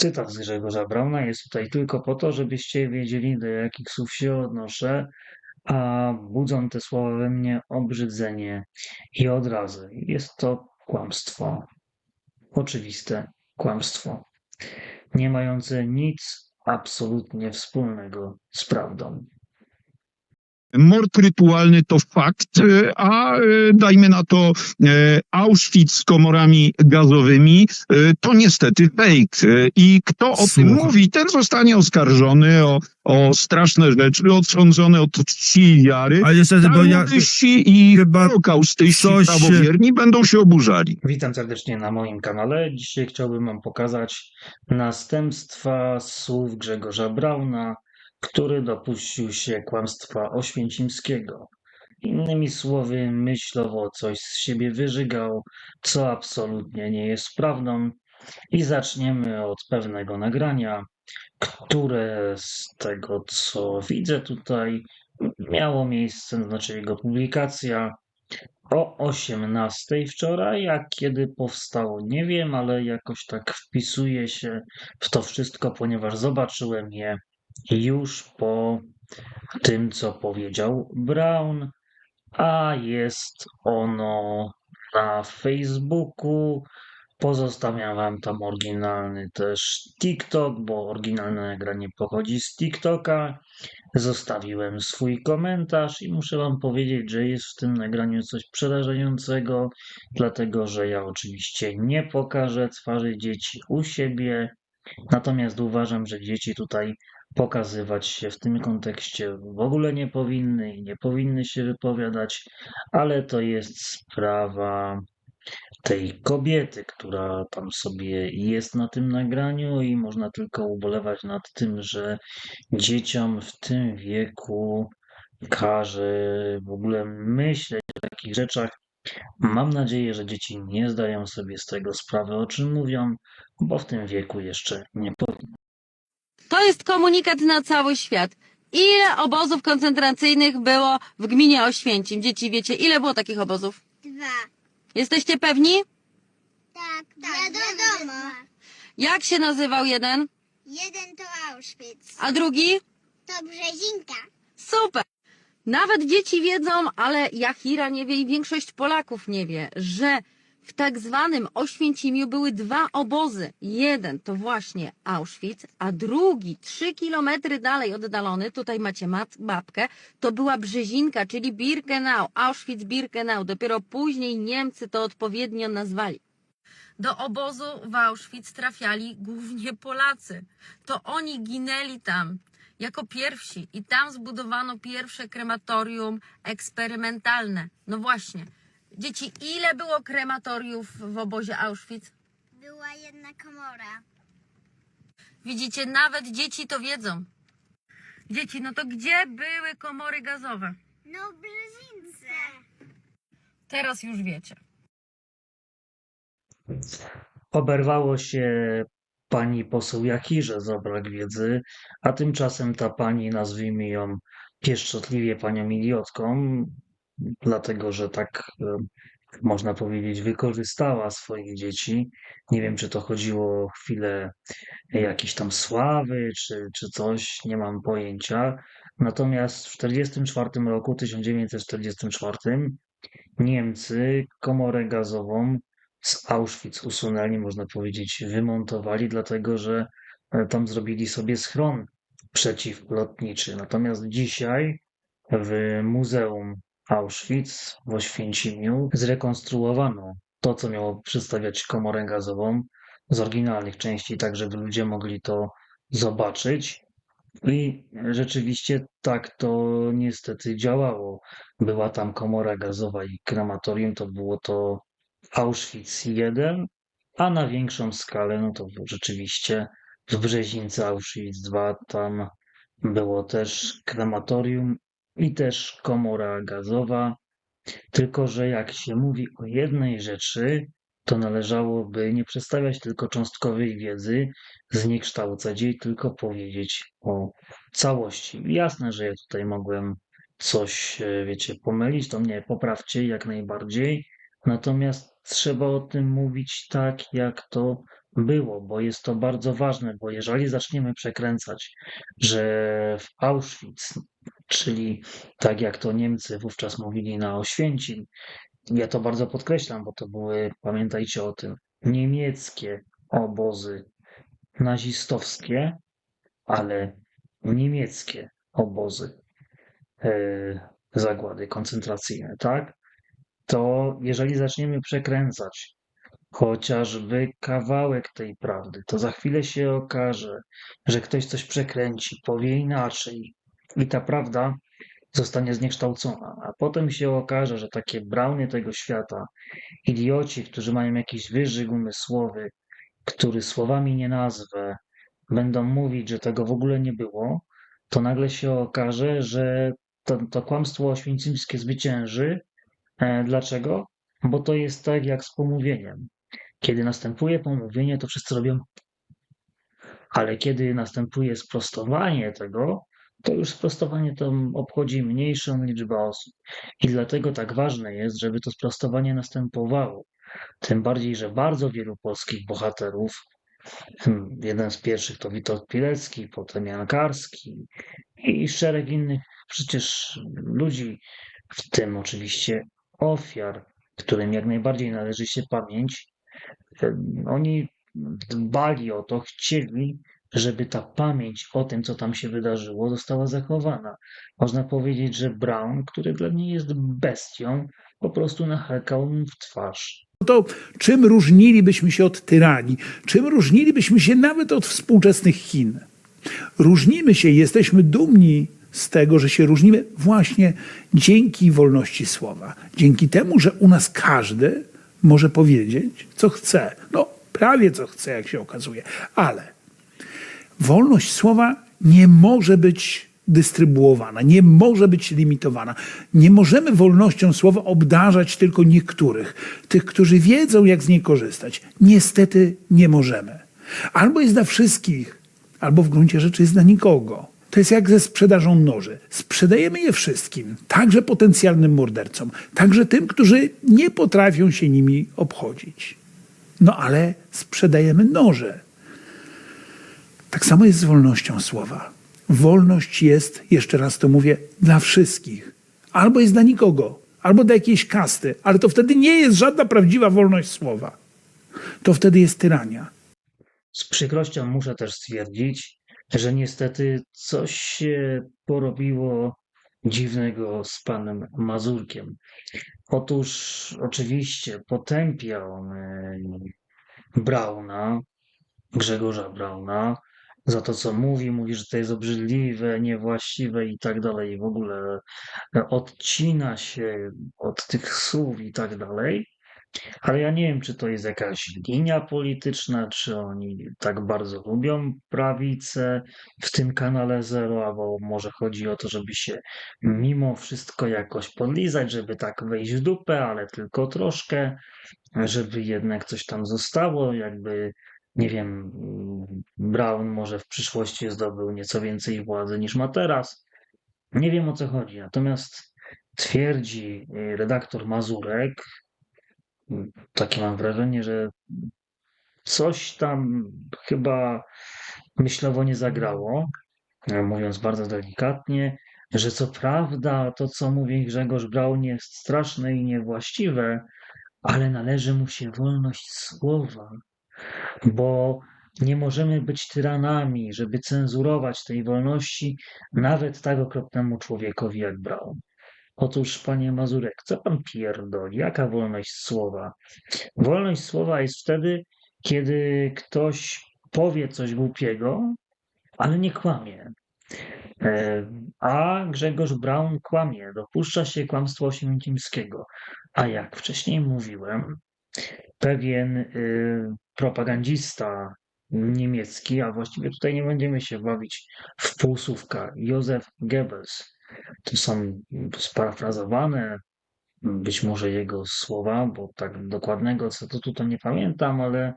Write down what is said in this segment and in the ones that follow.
Cytat z Grzegorza Brauna jest tutaj tylko po to, żebyście wiedzieli, do jakich słów się odnoszę, a budzą te słowa we mnie obrzydzenie i odrazy. Jest to kłamstwo. Oczywiste kłamstwo. Nie mające nic absolutnie wspólnego z prawdą. Mord rytualny to fakt, e, a e, dajmy na to e, Auschwitz z komorami gazowymi to niestety fake. I kto o tym mówi, ten zostanie oskarżony o, o straszne rzeczy, odsądzony od czci i wiary. Ale niestety, bo ja i chyba holokaustyści coś prawowierni będą się oburzali. Witam serdecznie na moim kanale. Dzisiaj chciałbym Wam pokazać następstwa słów Grzegorza Brauna, który dopuścił się kłamstwa oświęcimskiego. Innymi słowy, myślowo coś z siebie wyżygał, co absolutnie nie jest prawdą. I zaczniemy od pewnego nagrania, które z tego co widzę tutaj miało miejsce, znaczy jego publikacja o 18 wczoraj, a kiedy powstało, nie wiem, ale jakoś tak wpisuję się w to wszystko, ponieważ zobaczyłem je już po tym, co powiedział Brown, a jest ono na Facebooku. Pozostawiam Wam tam oryginalny też TikTok, bo oryginalne nagranie pochodzi z TikToka. Zostawiłem swój komentarz i muszę Wam powiedzieć, że jest w tym nagraniu coś przerażającego, dlatego że ja oczywiście nie pokażę twarzy dzieci u siebie, natomiast uważam, że dzieci tutaj pokazywać się w tym kontekście w ogóle nie powinny i nie powinny się wypowiadać, ale to jest sprawa tej kobiety, która tam sobie jest na tym nagraniu i można tylko ubolewać nad tym, że dzieciom w tym wieku każe w ogóle myśleć o takich rzeczach. Mam nadzieję, że dzieci nie zdają sobie z tego sprawy, o czym mówią, bo w tym wieku jeszcze nie powinny. To jest komunikat na cały świat. Ile obozów koncentracyjnych było w gminie Oświęcim? Dzieci, wiecie, ile było takich obozów? Dwa. Jesteście pewni? Tak, tak, wiadomo. Jak się nazywał jeden, Jeden to Auschwitz, a drugi? to Brzezinka. Super! Nawet dzieci wiedzą, ale Jachira nie wie i większość Polaków nie wie, że w tak zwanym Oświęcimiu były dwa obozy. Jeden to właśnie Auschwitz, a drugi, trzy kilometry dalej oddalony, tutaj macie mat, mapkę, to była Brzezinka, czyli Birkenau, Auschwitz-Birkenau. Dopiero później Niemcy to odpowiednio nazwali. Do obozu w Auschwitz trafiali głównie Polacy. To oni ginęli tam jako pierwsi i tam zbudowano pierwsze krematorium eksperymentalne. No właśnie. Dzieci, ile było krematoriów w obozie Auschwitz? Była jedna komora. Widzicie, nawet dzieci to wiedzą. Dzieci, no to gdzie były komory gazowe? No w Brzezince. Teraz już wiecie. Oberwało się pani poseł Jakirze za brak wiedzy, a tymczasem ta pani, nazwijmy ją pieszczotliwie panią idiotką, dlatego że tak można powiedzieć, wykorzystała swoich dzieci. Nie wiem, czy to chodziło o chwilę jakiejś tam sławy, czy, czy coś, nie mam pojęcia. Natomiast w 1944 roku, 1944, Niemcy komorę gazową z Auschwitz usunęli, można powiedzieć, wymontowali, dlatego że e, tam zrobili sobie schron przeciwlotniczy. Natomiast dzisiaj w Muzeum Auschwitz w Oświęcimiu zrekonstruowano to, co miało przedstawiać komorę gazową z oryginalnych części, tak żeby ludzie mogli to zobaczyć. I rzeczywiście tak to niestety działało. Była tam komora gazowa i krematorium, to było to Auschwitz 1, a na większą skalę, no to rzeczywiście w Brzezince Auschwitz 2 tam było też krematorium i też komora gazowa. Tylko, że jak się mówi o jednej rzeczy, to należałoby nie przedstawiać tylko cząstkowej wiedzy, zniekształcać jej, tylko powiedzieć o całości. Jasne, że ja tutaj mogłem coś, e, wiecie, pomylić, to mnie poprawcie jak najbardziej. Natomiast trzeba o tym mówić tak, jak to było, bo jest to bardzo ważne, bo jeżeli zaczniemy przekręcać, że w Auschwitz, czyli tak jak to Niemcy wówczas mówili na Oświęcim, ja to bardzo podkreślam, bo to były, pamiętajcie o tym, niemieckie obozy nazistowskie, ale niemieckie obozy e, zagłady koncentracyjne, tak? To jeżeli zaczniemy przekręcać chociażby kawałek tej prawdy, to za chwilę się okaże, że ktoś coś przekręci, powie inaczej i ta prawda zostanie zniekształcona, a potem się okaże, że takie brauny tego świata, idioci, którzy mają jakiś wyżyg umysłowy, który słowami nie nazwę, będą mówić, że tego w ogóle nie było, to nagle się okaże, że to, to kłamstwo oświęcimskie zwycięży. E, Dlaczego? Bo to jest tak jak z pomówieniem. Kiedy następuje pomówienie, to wszyscy robią, ale kiedy następuje sprostowanie tego, to już sprostowanie to obchodzi mniejszą liczbę osób. I dlatego tak ważne jest, żeby to sprostowanie następowało. Tym bardziej, że bardzo wielu polskich bohaterów, hmm, jeden z pierwszych to Witold Pilecki, potem Jan Karski i szereg innych przecież ludzi, w tym oczywiście ofiar, którym jak najbardziej należy się pamięć, em, oni dbali o to, chcieli, żeby ta pamięć o tym, co tam się wydarzyło, została zachowana. Można powiedzieć, że Brown, który dla mnie jest bestią, po prostu nachakał w twarz. To czym różnilibyśmy się od tyranii? Czym różnilibyśmy się nawet od współczesnych Chin? Różnimy się, jesteśmy dumni z tego, że się różnimy właśnie dzięki wolności słowa. Dzięki temu, że u nas każdy może powiedzieć, co chce. No, prawie co chce, jak się okazuje. Ale wolność słowa nie może być dystrybuowana, nie może być limitowana. Nie możemy wolnością słowa obdarzać tylko niektórych, tych, którzy wiedzą, jak z niej korzystać. Niestety nie możemy. Albo jest dla wszystkich, albo w gruncie rzeczy jest dla nikogo. To jest jak ze sprzedażą noży. Sprzedajemy je wszystkim, także potencjalnym mordercom, także tym, którzy nie potrafią się nimi obchodzić. No ale sprzedajemy noże. Tak samo jest z wolnością słowa. Wolność jest, jeszcze raz to mówię, dla wszystkich. Albo jest dla nikogo, albo dla jakiejś kasty, ale to wtedy nie jest żadna prawdziwa wolność słowa. To wtedy jest tyrania. Z przykrością muszę też stwierdzić, że niestety coś się porobiło dziwnego z panem Mazurkiem. Otóż oczywiście potępia on Brauna, Grzegorza Brauna, za to, co mówi. Mówi, że to jest obrzydliwe, niewłaściwe i tak dalej. I w ogóle e, odcina się od tych słów i tak dalej. Ale ja nie wiem, czy to jest jakaś linia polityczna, czy oni tak bardzo lubią prawicę w tym kanale Zero, albo może chodzi o to, żeby się mimo wszystko jakoś podlizać, żeby tak wejść w dupę, ale tylko troszkę, żeby jednak coś tam zostało, jakby, nie wiem, Brown może w przyszłości zdobył nieco więcej władzy niż ma teraz. Nie wiem o co chodzi. Natomiast twierdzi y, redaktor Mazurek, takie mam wrażenie, że coś tam chyba myślowo nie zagrało, mówiąc bardzo delikatnie, że co prawda to, co mówi Grzegorz Braun jest straszne i niewłaściwe, ale należy mu się wolność słowa, bo nie możemy być tyranami, żeby cenzurować tej wolności nawet tak okropnemu człowiekowi jak Braun. Otóż, panie Mazurek, co pan pierdoli? Jaka wolność słowa? Wolność słowa jest wtedy, kiedy ktoś powie coś głupiego, ale nie kłamie. E, A Grzegorz Braun kłamie, dopuszcza się kłamstwa oświęcimskiego. A jak wcześniej mówiłem, pewien y, propagandista niemiecki, a właściwie tutaj nie będziemy się bawić w półsłówka, Józef Goebbels, to są sparafrazowane być może jego słowa, bo tak dokładnego cytatu to nie pamiętam, ale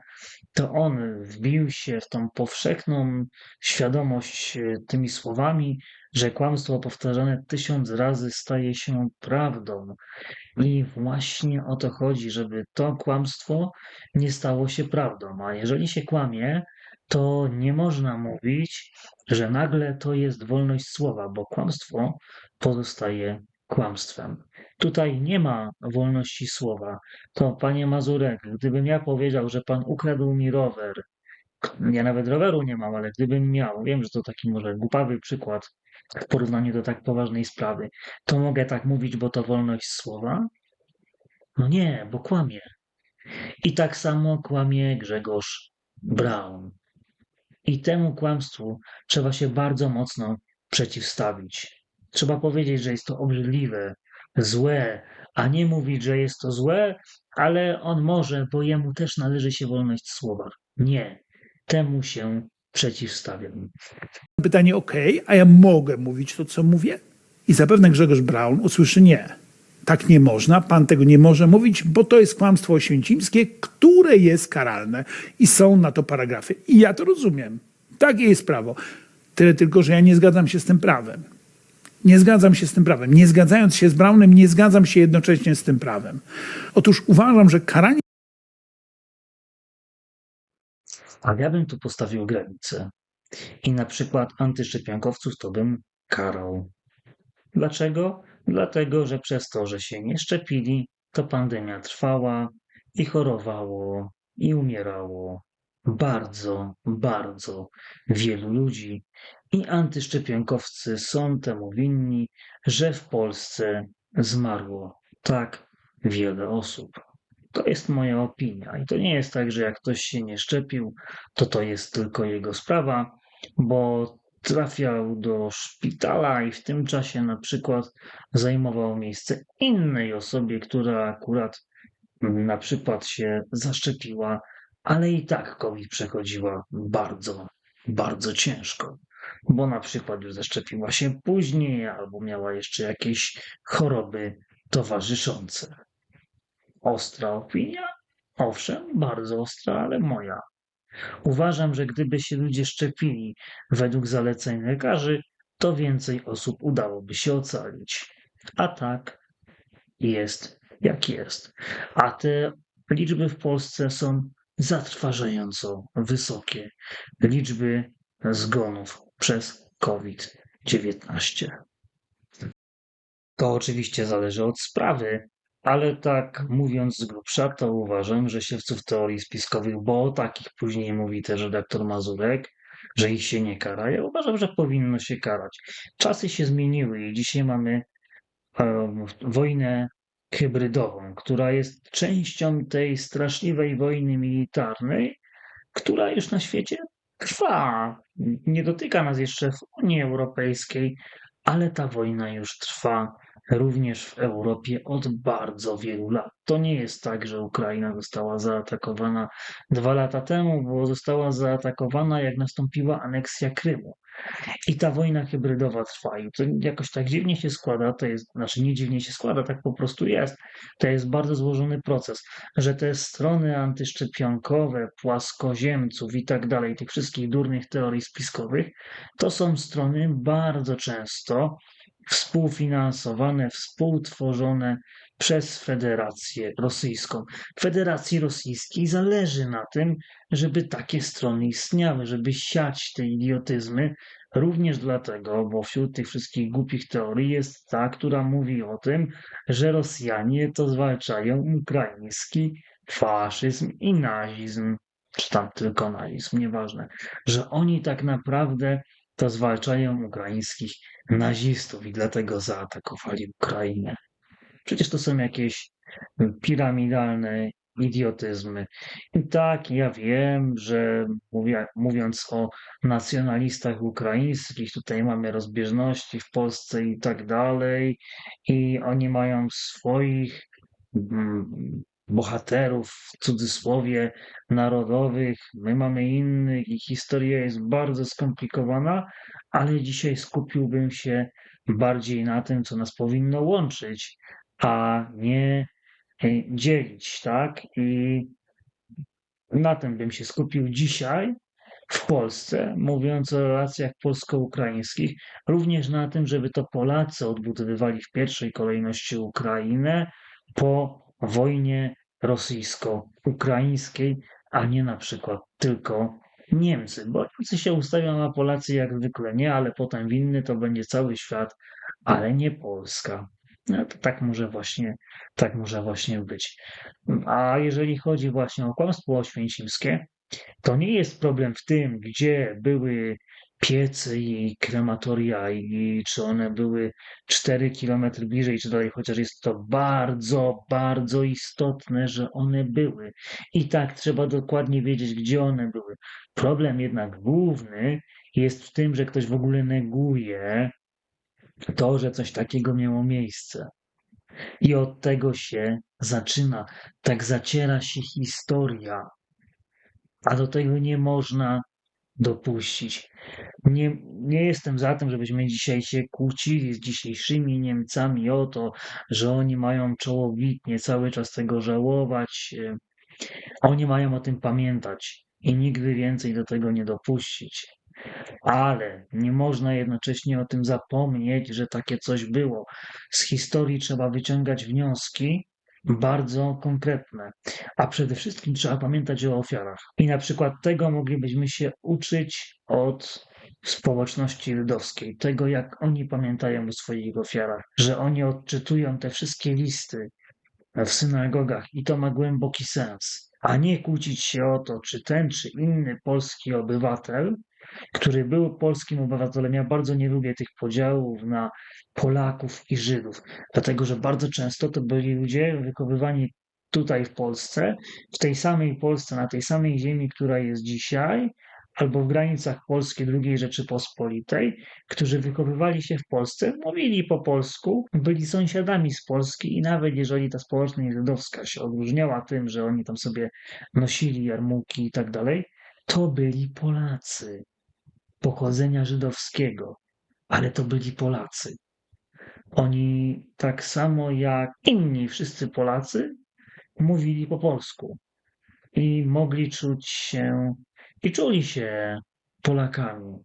to on wbił się w tą powszechną świadomość e, tymi słowami, że kłamstwo powtarzane tysiąc razy staje się prawdą. I właśnie o to chodzi, żeby to kłamstwo nie stało się prawdą. A jeżeli się kłamie, to nie można mówić, że nagle to jest wolność słowa, bo kłamstwo pozostaje kłamstwem. Tutaj nie ma wolności słowa. To panie Mazurek, gdybym ja powiedział, że pan ukradł mi rower, ja nawet roweru nie mam, ale gdybym miał, wiem, że to taki może głupawy przykład w porównaniu do tak poważnej sprawy, to mogę tak mówić, bo to wolność słowa? No nie, bo kłamie. I tak samo kłamie Grzegorz Braun. I temu kłamstwu trzeba się bardzo mocno przeciwstawić. Trzeba powiedzieć, że jest to obrzydliwe, złe, a nie mówić, że jest to złe, ale on może, bo jemu też należy się wolność słowa. Nie, temu się przeciwstawiam. Pytanie, ok, a ja mogę mówić to, co mówię? I zapewne Grzegorz Braun usłyszy nie. Tak nie można, pan tego nie może mówić, bo to jest kłamstwo oświęcimskie, które jest karalne i są na to paragrafy. I ja to rozumiem. Takie jest prawo. Tyle tylko, że ja nie zgadzam się z tym prawem. Nie zgadzam się z tym prawem. Nie zgadzając się z Braunem, nie zgadzam się jednocześnie z tym prawem. Otóż uważam, że karanie A ja bym tu postawił granicę. I na przykład antyszczepionkowców to bym karał. Dlaczego? Dlatego, że przez to, że się nie szczepili, to pandemia trwała i chorowało i umierało bardzo, bardzo wielu ludzi. I antyszczepionkowcy są temu winni, że w Polsce zmarło tak wiele osób. To jest moja opinia. I to nie jest tak, że jak ktoś się nie szczepił, to to jest tylko jego sprawa, bo trafiał do szpitala i w tym czasie na przykład zajmował miejsce innej osobie, która akurat na przykład się zaszczepiła, ale i tak COVID przechodziła bardzo, bardzo ciężko, bo na przykład już zaszczepiła się później albo miała jeszcze jakieś choroby towarzyszące. Ostra opinia? Owszem, bardzo ostra, ale moja. Uważam, że gdyby się ludzie szczepili według zaleceń lekarzy, to więcej osób udałoby się ocalić. A tak jest jak jest. A te liczby w Polsce są zatrważająco wysokie. Liczby zgonów przez COVID-19. To oczywiście zależy od sprawy, ale tak mówiąc z grubsza, to uważam, że siewców teorii spiskowych, bo o takich później mówi też redaktor Mazurek, że ich się nie kara. Ja uważam, że powinno się karać. Czasy się zmieniły i dzisiaj mamy em, wojnę hybrydową, która jest częścią tej straszliwej wojny militarnej, która już na świecie trwa. Nie dotyka nas jeszcze w Unii Europejskiej, ale ta wojna już trwa również w Europie od bardzo wielu lat. To nie jest tak, że Ukraina została zaatakowana dwa lata temu, bo została zaatakowana, jak nastąpiła aneksja Krymu. I ta wojna hybrydowa trwa. I to jakoś tak dziwnie się składa, to jest, znaczy nie dziwnie się składa, tak po prostu jest. To jest bardzo złożony proces, że te strony antyszczepionkowe, płaskoziemców i tak dalej, tych wszystkich durnych teorii spiskowych, to są strony bardzo często współfinansowane, współtworzone przez Federację Rosyjską. Federacji Rosyjskiej zależy na tym, żeby takie strony istniały, żeby siać te idiotyzmy, również dlatego, bo wśród tych wszystkich głupich teorii jest ta, która mówi o tym, że Rosjanie to zwalczają ukraiński faszyzm i nazizm, czy tam tylko nazizm, nieważne, że oni tak naprawdę to zwalczają ukraińskich nazistów i dlatego zaatakowali Ukrainę. Przecież to są jakieś piramidalne idiotyzmy. I tak, ja wiem, że mówiąc o nacjonalistach ukraińskich, tutaj mamy rozbieżności w Polsce i tak dalej, i oni mają swoich mm, bohaterów w cudzysłowie narodowych, my mamy innych i historia jest bardzo skomplikowana, ale dzisiaj skupiłbym się bardziej na tym, co nas powinno łączyć, a nie y, dzielić, tak? I na tym bym się skupił dzisiaj w Polsce, mówiąc o relacjach polsko-ukraińskich, również na tym, żeby to Polacy odbudowywali w pierwszej kolejności Ukrainę po wojnie rosyjsko-ukraińskiej, a nie na przykład tylko Niemcy, bo Niemcy się ustawią, a Polacy jak zwykle nie, ale potem winny to będzie cały świat, ale nie Polska. No to tak może właśnie, tak może właśnie być. A jeżeli chodzi właśnie o kłamstwo oświęcimskie, to nie jest problem w tym, gdzie były piece i krematoria, i czy one były 4 km bliżej, czy dalej, chociaż jest to bardzo, bardzo istotne, że one były. I tak trzeba dokładnie wiedzieć, gdzie one były. Problem jednak główny jest w tym, że ktoś w ogóle neguje to, że coś takiego miało miejsce. I od tego się zaczyna. Tak zaciera się historia. A do tego nie można dopuścić. Nie, nie jestem za tym, żebyśmy dzisiaj się kłócili z dzisiejszymi Niemcami o to, że oni mają czołowitnie cały czas tego żałować. e, Oni mają o tym pamiętać i nigdy więcej do tego nie dopuścić. Ale nie można jednocześnie o tym zapomnieć, że takie coś było. Z historii trzeba wyciągać wnioski bardzo konkretne, a przede wszystkim trzeba pamiętać o ofiarach. I na przykład tego moglibyśmy się uczyć od społeczności żydowskiej, tego jak oni pamiętają o swoich ofiarach, że oni odczytują te wszystkie listy w synagogach i to ma głęboki sens, a nie kłócić się o to, czy ten, czy inny polski obywatel który był polskim obywatelem. Ja bardzo nie lubię tych podziałów na Polaków i Żydów, dlatego że bardzo często to byli ludzie wychowywani tutaj w Polsce, w tej samej Polsce, na tej samej ziemi, która jest dzisiaj, albo w granicach Polski II Rzeczypospolitej, którzy wychowywali się w Polsce, mówili po polsku, byli sąsiadami z Polski i nawet jeżeli ta społeczność żydowska się odróżniała tym, że oni tam sobie nosili jarmułki i tak dalej, to byli Polacy pochodzenia żydowskiego, ale to byli Polacy. Oni tak samo jak inni wszyscy Polacy mówili po polsku i mogli czuć się i czuli się Polakami.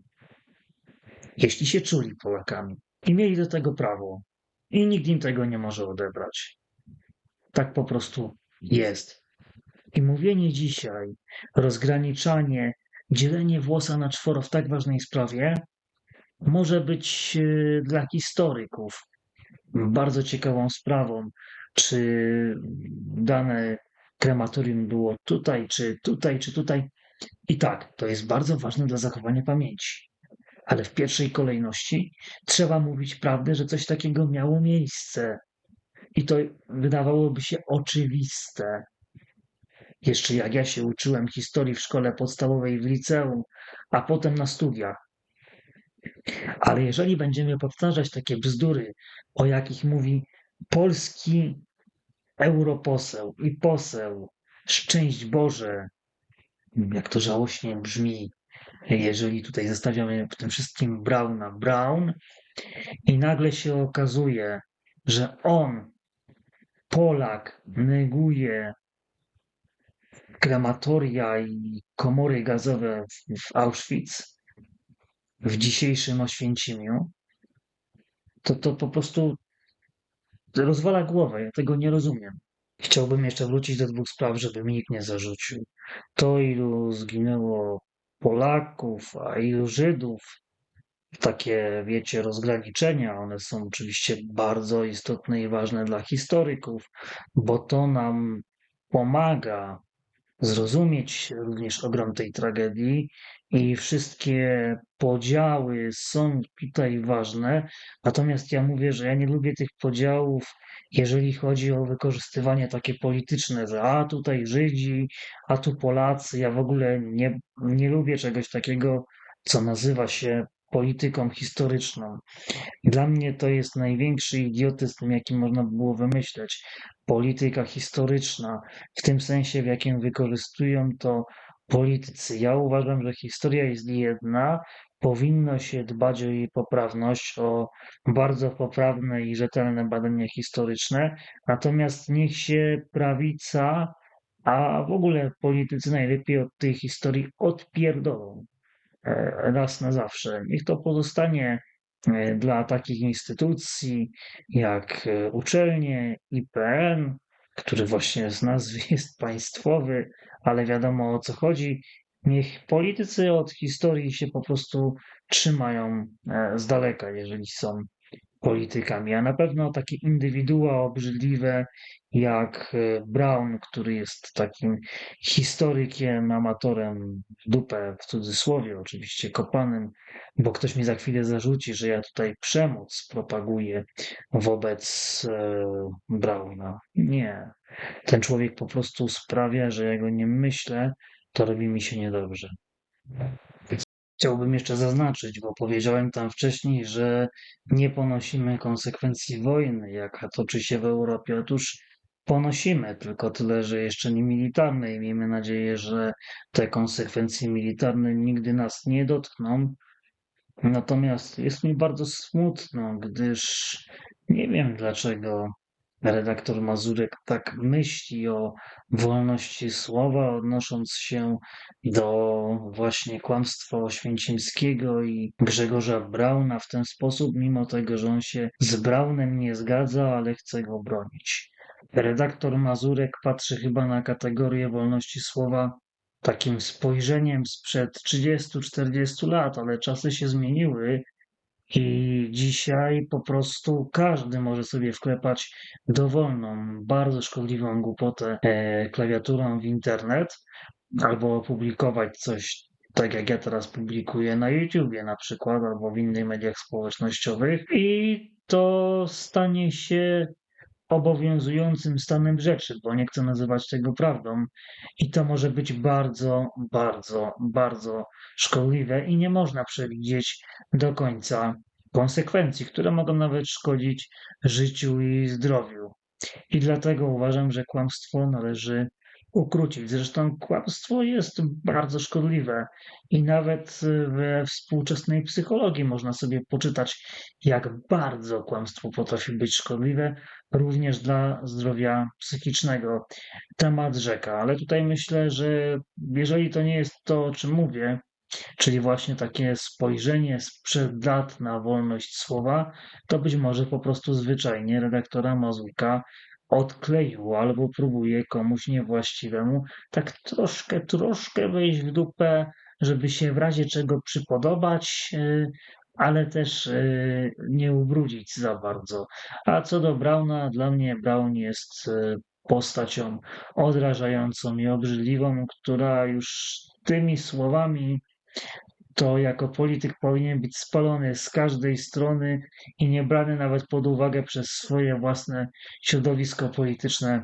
Jeśli się czuli Polakami i mieli do tego prawo, i nikt im tego nie może odebrać. Tak po prostu jest. I mówienie dzisiaj, rozgraniczanie, dzielenie włosa na czworo w tak ważnej sprawie może być e, dla historyków bardzo ciekawą sprawą, czy dane krematorium było tutaj, czy tutaj, czy tutaj. I tak, to jest bardzo ważne dla zachowania pamięci. Ale w pierwszej kolejności trzeba mówić prawdę, że coś takiego miało miejsce. I to wydawałoby się oczywiste. Jeszcze jak ja się uczyłem historii w szkole podstawowej w liceum, a potem na studiach. Ale jeżeli będziemy powtarzać takie bzdury, o jakich mówi polski europoseł i poseł, szczęść Boże, jak to żałośnie brzmi, jeżeli tutaj zostawiamy w tym wszystkim Brauna Brown i nagle się okazuje, że on, Polak, neguje krematoria i komory gazowe w, Auschwitz, w dzisiejszym Oświęcimiu, to to po prostu rozwala głowę. Ja tego nie rozumiem. Chciałbym jeszcze wrócić do dwóch spraw, żeby mi nikt nie zarzucił. To, ilu zginęło Polaków, a ilu Żydów, takie, wiecie, rozgraniczenia, one są oczywiście bardzo istotne i ważne dla historyków, bo to nam pomaga zrozumieć również ogrom tej tragedii i wszystkie podziały są tutaj ważne. Natomiast ja mówię, że ja nie lubię tych podziałów, jeżeli chodzi o wykorzystywanie takie polityczne, że a tutaj Żydzi, a tu Polacy. Ja w ogóle nie, nie lubię czegoś takiego, co nazywa się polityką historyczną. Dla mnie to jest największy idiotyzm, jaki można by było wymyśleć. Polityka historyczna, w tym sensie, w jakim wykorzystują to politycy. Ja uważam, że historia jest jedna powinno się dbać o jej poprawność, o bardzo poprawne i rzetelne badania historyczne, natomiast niech się prawica, a w ogóle politycy najlepiej od tej historii odpierdolą raz na zawsze. Niech to pozostanie e, dla takich instytucji jak e, uczelnie, IPN, który właśnie z nazwy jest państwowy, ale wiadomo o co chodzi. Niech politycy od historii się po prostu trzymają e, z daleka, jeżeli są politykami, a na pewno takie indywidua obrzydliwe jak e, Brown, który jest takim historykiem, amatorem w dupę, w cudzysłowie oczywiście, kopanym, bo ktoś mi za chwilę zarzuci, że ja tutaj przemoc propaguję wobec e, Brauna. Nie. Ten człowiek po prostu sprawia, że ja go nie myślę, to robi mi się niedobrze. Chciałbym jeszcze zaznaczyć, bo powiedziałem tam wcześniej, że nie ponosimy konsekwencji wojny, jaka toczy się w Europie. Otóż ponosimy, tylko tyle, że jeszcze nie militarnej. Miejmy nadzieję, że te konsekwencje militarne nigdy nas nie dotkną. Natomiast jest mi bardzo smutno, gdyż nie wiem dlaczego redaktor Mazurek tak myśli o wolności słowa, odnosząc się do właśnie kłamstwa Oświęcimskiego i Grzegorza Brauna w ten sposób, mimo tego, że on się z Braunem nie zgadza, ale chce go bronić. Redaktor Mazurek patrzy chyba na kategorię wolności słowa takim spojrzeniem sprzed 30-40 lat, ale czasy się zmieniły i dzisiaj po prostu każdy może sobie wklepać dowolną, bardzo szkodliwą głupotę e, klawiaturą w internet albo opublikować coś tak jak ja teraz publikuję na YouTubie na przykład albo w innych mediach społecznościowych i to stanie się obowiązującym stanem rzeczy, bo nie chcę nazywać tego prawdą i to może być bardzo, bardzo, bardzo szkodliwe i nie można przewidzieć do końca konsekwencji, które mogą nawet szkodzić życiu i zdrowiu. I dlatego uważam, że kłamstwo należy ukrócić. Zresztą kłamstwo jest bardzo szkodliwe i nawet we współczesnej psychologii można sobie poczytać, jak bardzo kłamstwo potrafi być szkodliwe, również dla zdrowia psychicznego. Temat rzeka, ale tutaj myślę, że jeżeli to nie jest to, o czym mówię, czyli właśnie takie spojrzenie sprzed lat na wolność słowa, to być może po prostu zwyczajnie redaktora Mazurka odkleiło albo próbuje komuś niewłaściwemu tak troszkę, troszkę wejść w dupę, żeby się w razie czego przypodobać, yy, ale też yy, nie ubrudzić za bardzo. A co do Brauna, dla mnie Braun jest yy, postacią odrażającą i obrzydliwą, która już tymi słowami to jako polityk powinien być spalony z każdej strony i nie brany nawet pod uwagę przez swoje własne środowisko polityczne,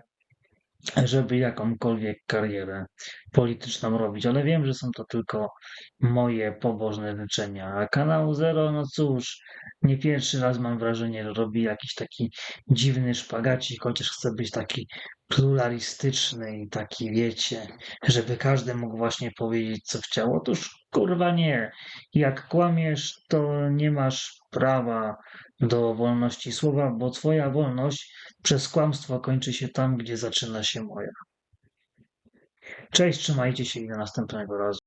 żeby jakąkolwiek karierę polityczną robić. Ale wiem, że są to tylko moje pobożne życzenia. A kanał Zero, no cóż, nie pierwszy raz mam wrażenie, że robi jakiś taki dziwny szpagacik, chociaż chce być taki pluralistyczny i taki, wiecie, żeby każdy mógł właśnie powiedzieć, co chciał. Otóż kurwa nie. Jak kłamiesz, to nie masz prawa do wolności słowa, bo twoja wolność przez kłamstwo kończy się tam, gdzie zaczyna się moja. Cześć, trzymajcie się i do następnego razu.